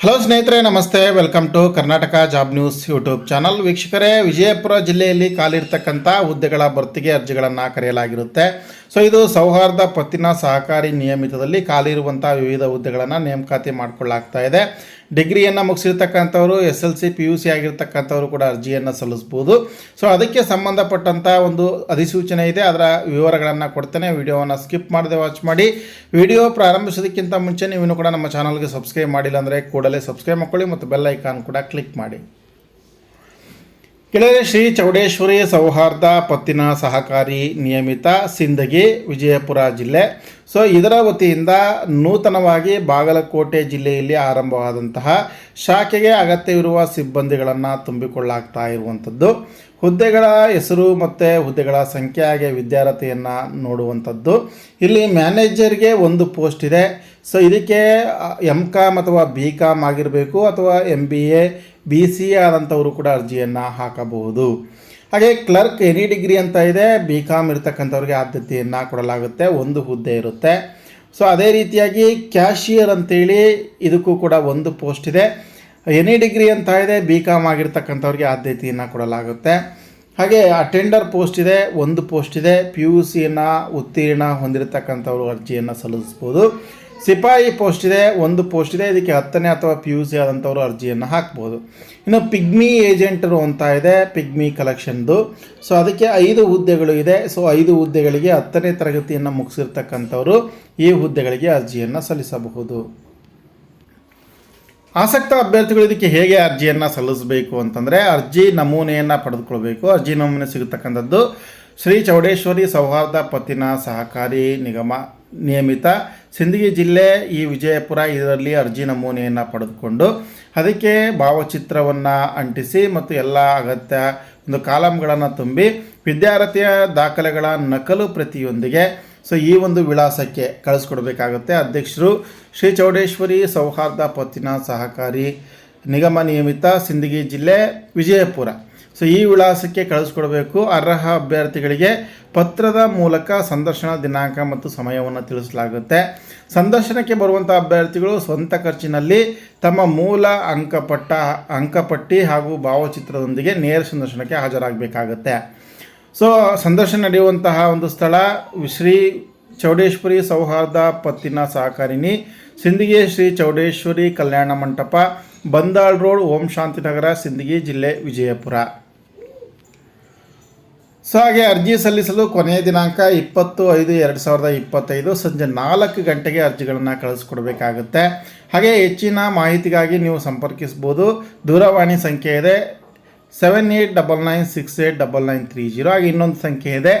Hello ಸ್ನೇಹಿತರೆ, ನಮಸ್ತೆ. Welcome to Karnataka job news YouTube channel ವೀಕ್ಷಕರೇ, ವಿಜಯಪುರ ಜಿಲ್ಲೆಯಲ್ಲಿ ಖಾಲಿರ್ತಕ್ಕಂಥ ಹುದ್ದೆಗಳ ಭರ್ತಿಗೆ ಅರ್ಜಿಗಳನ್ನು ಕರೆಯಲಾಗಿರುತ್ತೆ. ಸೊ ಇದು ಸೌಹಾರ್ದ ಪತ್ತಿನ ಸಹಕಾರಿ ನಿಯಮಿತದಲ್ಲಿ ಖಾಲಿ ಇರುವಂಥ ವಿವಿಧ ಹುದ್ದೆಗಳನ್ನು ನೇಮಕಾತಿ ಮಾಡಿಕೊಳ್ಳಾಗ್ತಾ ಇದೆ. ಡಿಗ್ರಿಯನ್ನು ಮುಗಿಸಿರ್ತಕ್ಕಂಥವ್ರು, S L C, P U C ಆಗಿರ್ತಕ್ಕಂಥವ್ರು ಕೂಡ ಅರ್ಜಿಯನ್ನು ಸಲ್ಲಿಸ್ಬೋದು. ಸೊ ಅದಕ್ಕೆ ಸಂಬಂಧಪಟ್ಟಂಥ ಒಂದು ಅಧಿಸೂಚನೆ ಇದೆ. ಅದರ ವಿವರಗಳನ್ನು ಕೊಡ್ತೇನೆ. ವಿಡಿಯೋವನ್ನು ಸ್ಕಿಪ್ ಮಾಡದೆ ವಾಚ್ ಮಾಡಿ. ವಿಡಿಯೋ ಪ್ರಾರಂಭಿಸೋದಕ್ಕಿಂತ ಮುಂಚೆ ನೀವು ಕೂಡ ನಮ್ಮ ಚಾನಲ್ಗೆ ಸಬ್ಸ್ಕ್ರೈಬ್ ಮಾಡಿಲ್ಲ ಅಂದರೆ ಕೂಡಲೇ ಸಬ್ಸ್ಕ್ರೈಬ್ ಮಾಡ್ಕೊಳ್ಳಿ ಮತ್ತು ಬೆಲ್ ಐಕಾನ್ ಕೂಡ ಕ್ಲಿಕ್ ಮಾಡಿ. ಕೆಳಗೆ ಶ್ರೀ ಚೌಡೇಶ್ವರಿ ಸೌಹಾರ್ದ ಪತ್ತಿನ ಸಹಕಾರಿ ನಿಯಮಿತ ಸಿಂದಗಿ, ವಿಜಯಪುರ ಜಿಲ್ಲೆ. ಸೊ ಇದರ ವತಿಯಿಂದ ನೂತನವಾಗಿ ಬಾಗಲಕೋಟೆ ಜಿಲ್ಲೆಯಲ್ಲಿ ಆರಂಭವಾದಂತಹ ಶಾಖೆಗೆ ಅಗತ್ಯವಿರುವ ಸಿಬ್ಬಂದಿಗಳನ್ನು ತುಂಬಿಕೊಳ್ಳಾಗ್ತಾ ಇರುವಂಥದ್ದು. ಹುದ್ದೆಗಳ ಹೆಸರು ಮತ್ತು ಹುದ್ದೆಗಳ ಸಂಖ್ಯೆ ಹಾಗೆ ವಿದ್ಯಾರ್ಥಿಯನ್ನು ನೋಡುವಂಥದ್ದು. ಇಲ್ಲಿ ಮ್ಯಾನೇಜರ್ಗೆ ಒಂದು ಪೋಸ್ಟ್ ಇದೆ. ಸೊ ಇದಕ್ಕೆ ಎಂ ಕಾಮ್ ಅಥವಾ ಬಿ ಕಾಮ್ ಆಗಿರಬೇಕು ಅಥವಾ M B A B C A ಆದಂಥವರು ಕೂಡ ಅರ್ಜಿಯನ್ನು ಹಾಕಬಹುದು. ಹಾಗೆ ಕ್ಲರ್ಕ್ ಎನಿ ಡಿಗ್ರಿ ಅಂತ ಇದೆ, ಬಿ ಕಾಮ್ ಇರ್ತಕ್ಕಂಥವ್ರಿಗೆ ಆದ್ಯತೆಯನ್ನು ಕೊಡಲಾಗುತ್ತೆ, ಒಂದು ಹುದ್ದೆ ಇರುತ್ತೆ. ಸೊ ಅದೇ ರೀತಿಯಾಗಿ ಕ್ಯಾಶಿಯರ್ ಅಂತೇಳಿ ಇದಕ್ಕೂ ಕೂಡ ಒಂದು ಪೋಸ್ಟ್ ಇದೆ. ಎನಿ ಡಿಗ್ರಿ ಅಂತ ಇದೆ, ಬಿ ಕಾಮ್ ಆಗಿರ್ತಕ್ಕಂಥವ್ರಿಗೆ ಆದ್ಯತೆಯನ್ನು ಕೊಡಲಾಗುತ್ತೆ. ಹಾಗೆ ಅಟೆಂಡರ್ ಪೋಸ್ಟ್ ಇದೆ, ಒಂದು ಪೋಸ್ಟ್ ಇದೆ, ಪಿ ಯು ಸಿಯನ್ನು ಉತ್ತೀರ್ಣ ಹೊಂದಿರತಕ್ಕಂಥವ್ರು ಅರ್ಜಿಯನ್ನು ಸಲ್ಲಿಸ್ಬೋದು ಸಿಪಾಯಿ ಪೋಸ್ಟ್ ಇದೆ, ಒಂದು ಪೋಸ್ಟ್ ಇದೆ, ಇದಕ್ಕೆ ಹತ್ತನೇ ಅಥವಾ ಪಿ ಯು ಸಿ ಆದಂಥವರು ಅರ್ಜಿಯನ್ನು ಹಾಕ್ಬೋದು. ಇನ್ನು ಪಿಗ್ಮಿ ಏಜೆಂಟರು ಅಂತ ಇದೆ, ಪಿಗ್ಮಿ ಕಲೆಕ್ಷನ್ದು. ಸೊ ಅದಕ್ಕೆ ಐದು ಹುದ್ದೆಗಳು ಇದೆ. ಸೊ ಐದು ಹುದ್ದೆಗಳಿಗೆ ಹತ್ತನೇ ತರಗತಿಯನ್ನು ಮುಗಿಸಿರ್ತಕ್ಕಂಥವ್ರು ಈ ಹುದ್ದೆಗಳಿಗೆ ಅರ್ಜಿಯನ್ನು ಸಲ್ಲಿಸಬಹುದು. ಆಸಕ್ತ ಅಭ್ಯರ್ಥಿಗಳು ಇದಕ್ಕೆ ಹೇಗೆ ಅರ್ಜಿಯನ್ನು ಸಲ್ಲಿಸಬೇಕು ಅಂತಂದರೆ, ಅರ್ಜಿ ನಮೂನೆಯನ್ನು ಪಡೆದುಕೊಳ್ಬೇಕು. ಅರ್ಜಿ ನಮೂನೆ ಸಿಗತಕ್ಕಂಥದ್ದು ಶ್ರೀ ಚೌಡೇಶ್ವರಿ ಸೌಹಾರ್ದ ಪತ್ತಿನ ಸಹಕಾರಿ ನಿಗಮ ನಿಯಮಿತ. ಸಿಂದಗಿ ಜಿಲ್ಲೆ ಈ ವಿಜಯಪುರ ಇದರಲ್ಲಿ ಅರ್ಜಿ ನಮೂನೆಯನ್ನು ಪಡೆದುಕೊಂಡು ಅದಕ್ಕೆ ಭಾವಚಿತ್ರವನ್ನು ಅಂಟಿಸಿ ಮತ್ತು ಎಲ್ಲ ಅಗತ್ಯ ಒಂದು ಕಾಲಮ್ಗಳನ್ನು ತುಂಬಿ ವಿದ್ಯಾರ್ಥಿಯ ದಾಖಲೆಗಳ ನಕಲು ಪ್ರತಿಯೊಂದಿಗೆ ಸೊ ಈ ಒಂದು ವಿಳಾಸಕ್ಕೆ ಕಳಿಸ್ಕೊಡ್ಬೇಕಾಗುತ್ತೆ. ಅಧ್ಯಕ್ಷರು ಶ್ರೀ ಚೌಡೇಶ್ವರಿ ಸೌಹಾರ್ದ ಪತ್ತಿನ ಸಹಕಾರಿ ನಿಗಮ ನಿಯಮಿತ ಸಿಂದಗಿ ಜಿಲ್ಲೆ ವಿಜಯಪುರ. ಸೊ ಈ ವಿಳಾಸಕ್ಕೆ ಕಳಿಸ್ಕೊಡ್ಬೇಕು. ಅರ್ಹ ಅಭ್ಯರ್ಥಿಗಳಿಗೆ ಪತ್ರದ ಮೂಲಕ ಸಂದರ್ಶನ ದಿನಾಂಕ ಮತ್ತು ಸಮಯವನ್ನು ತಿಳಿಸಲಾಗುತ್ತೆ. ಸಂದರ್ಶನಕ್ಕೆ ಬರುವಂಥ ಅಭ್ಯರ್ಥಿಗಳು ಸ್ವಂತ ಖರ್ಚಿನಲ್ಲಿ ತಮ್ಮ ಮೂಲ ಅಂಕಪಟ್ಟ ಅಂಕಪಟ್ಟಿ ಹಾಗೂ ಭಾವಚಿತ್ರದೊಂದಿಗೆ ನೇರ ಸಂದರ್ಶನಕ್ಕೆ ಹಾಜರಾಗಬೇಕಾಗತ್ತೆ. ಸೊ ಸಂದರ್ಶನ ನಡೆಯುವಂತಹ ಒಂದು ಸ್ಥಳ ಶ್ರೀ ಚೌಡೇಶ್ವರಿ ಸೌಹಾರ್ದ ಪತ್ತಿನ ಸಹಕಾರಿಣಿ, ಸಿಂದಗಿ ಶ್ರೀ ಚೌಡೇಶ್ವರಿ ಕಲ್ಯಾಣ ಮಂಟಪ, ಬಂದಾಳ್ ರೋಡ್, ಓಂ ಶಾಂತಿನಗರ, ಸಿಂದಗಿ ಜಿಲ್ಲೆ ವಿಜಯಪುರ. ಸೊ ಹಾಗೆ ಅರ್ಜಿ ಸಲ್ಲಿಸಲು ಕೊನೆಯ ದಿನಾಂಕ ಇಪ್ಪತ್ತು ಐದು ಎರಡು ಸಾವಿರದ ಇಪ್ಪತ್ತೈದು ಸಂಜೆ ನಾಲ್ಕು ಗಂಟೆಗೆ ಅರ್ಜಿಗಳನ್ನು ಕಳಿಸ್ಕೊಡ್ಬೇಕಾಗುತ್ತೆ. ಹಾಗೆ ಹೆಚ್ಚಿನ ಮಾಹಿತಿಗಾಗಿ ನೀವು ಸಂಪರ್ಕಿಸ್ಬೋದು. ದೂರವಾಣಿ ಸಂಖ್ಯೆ ಇದೆ. Seven eight double nine six eight double nine three zero. ಹಾಗೆ ಇನ್ನೊಂದು ಸಂಖ್ಯೆ ಇದೆ.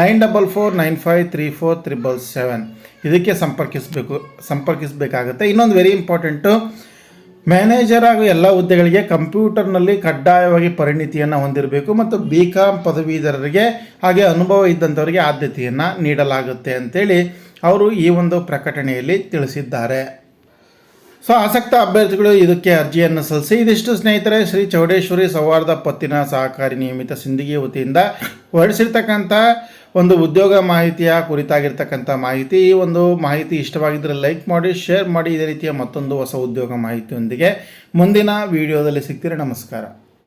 Nine double four nine five three four triple seven. ಇದಕ್ಕೆ ಸಂಪರ್ಕಿಸಬೇಕು, ಸಂಪರ್ಕಿಸಬೇಕಾಗುತ್ತೆ. ಇನ್ನೊಂದು ವೆರಿ ಇಂಪಾರ್ಟೆಂಟು ಮ್ಯಾನೇಜರ್ ಹಾಗೂ ಎಲ್ಲ ಹುದ್ದೆಗಳಿಗೆ ಕಂಪ್ಯೂಟರ್ನಲ್ಲಿ ಕಡ್ಡಾಯವಾಗಿ ಪರಿಣಿತಿಯನ್ನು ಹೊಂದಿರಬೇಕು ಮತ್ತು ಬಿ ಕಾಮ್ ಪದವೀಧರರಿಗೆ ಹಾಗೆ ಅನುಭವ ಇದ್ದಂಥವರಿಗೆ ಆದ್ಯತೆಯನ್ನು ನೀಡಲಾಗುತ್ತೆ ಅಂತೇಳಿ ಅವರು ಈ ಒಂದು ಪ್ರಕಟಣೆಯಲ್ಲಿ ತಿಳಿಸಿದ್ದಾರೆ. ಸೊ ಆಸಕ್ತ ಅಭ್ಯರ್ಥಿಗಳು ಇದಕ್ಕೆ ಅರ್ಜಿಯನ್ನು ಸಲ್ಲಿಸಿ. ಇದಿಷ್ಟು ಸ್ನೇಹಿತರೆ, ಶ್ರೀ ಚೌಡೇಶ್ವರಿ ಸೌಹಾರ್ದ ಪತ್ತಿನ ಸಹಕಾರಿ ನಿಯಮಿತ ಸಿಂದಗಿ ವತಿಯಿಂದ ಹೊರಡಿಸಿರ್ತಕ್ಕಂಥ ಒಂದು ಉದ್ಯೋಗ ಮಾಹಿತಿಯ ಕುರಿತಾಗಿರ್ತಕ್ಕಂಥ ಮಾಹಿತಿ. ಈ ಒಂದು ಮಾಹಿತಿ ಇಷ್ಟವಾಗಿದ್ದರೆ ಲೈಕ್ ಮಾಡಿ, ಶೇರ್ ಮಾಡಿ. ಇದೇ ರೀತಿಯ ಮತ್ತೊಂದು ಹೊಸ ಉದ್ಯೋಗ ಮಾಹಿತಿಯೊಂದಿಗೆ ಮುಂದಿನ ವಿಡಿಯೋದಲ್ಲಿ ಸಿಗ್ತೀರಿ? ನಮಸ್ಕಾರ.